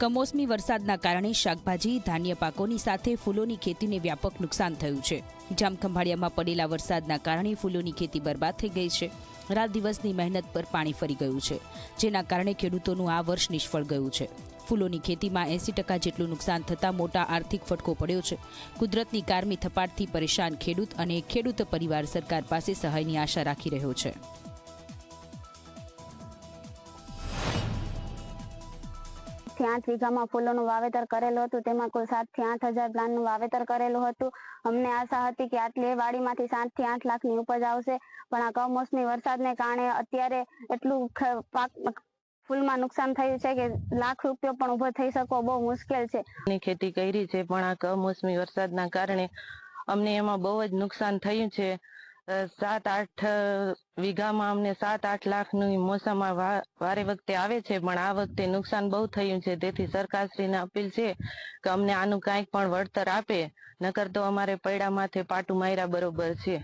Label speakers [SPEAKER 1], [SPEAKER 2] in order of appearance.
[SPEAKER 1] કમોસમી વરસાદના કારણે શાકભાજી, ધાન્ય પાકોની સાથે ફૂલોની ખેતીને વ્યાપક નુકસાન થયું છે. જામખંભાળિયામાં પડેલા વરસાદના કારણે ફૂલોની ખેતી બરબાદ થઈ ગઈ છે. રાત દિવસની મહેનત પર પાણી ફરી ગયું છે, જેના કારણે ખેડૂતોનું આ વર્ષ નિષ્ફળ ગયું છે. ફૂલોની ખેતીમાં એસી ટકા જેટલું નુકસાન થતાં મોટા આર્થિક ફટકો પડ્યો છે. કુદરતની કારમી થપાટથી પરેશાન ખેડૂત અને ખેડૂત પરિવાર સરકાર પાસે સહાયની આશા રાખી રહ્યો છે.
[SPEAKER 2] થી આઠ વીઘામાં ફૂલોનું વાવેતર કરેલું હતું. તેમાં કુલ સાતથી આઠ હજાર પ્લાન્ટનું વાવેતર કરેલું હતું. અમને આશા હતી કે આટલી વાડીમાંથી સાતથી આઠ લાખની ઉપજ આવશે. પણ આ કમોસમી વરસાદને કારણે અત્યારે એટલું પાક, ફૂલમાં નુકસાન થયું છે કે લાખ રૂપિયો પણ ઊભો થઈ શકવો બહુ મુશ્કેલ છે.
[SPEAKER 3] ખેતી કરી છે, પણ આ કમોસમી વરસાદના કારણે અમને એમાં બહુ જ નુકસાન થયું છે. સાત આઠ વીઘામાં અમને સાત આઠ લાખની નું મોસમમાં વારે વખતે આવે છે, પણ આ વખતે નુકસાન બહુ થયું છે. તેથી સરકારશ્રીને અપીલ છે કે અમને આનું કાંઈક પણ વળતર આપે, નકર તો અમારે પૈડા માથે પાટું માર્યા બરોબર છે.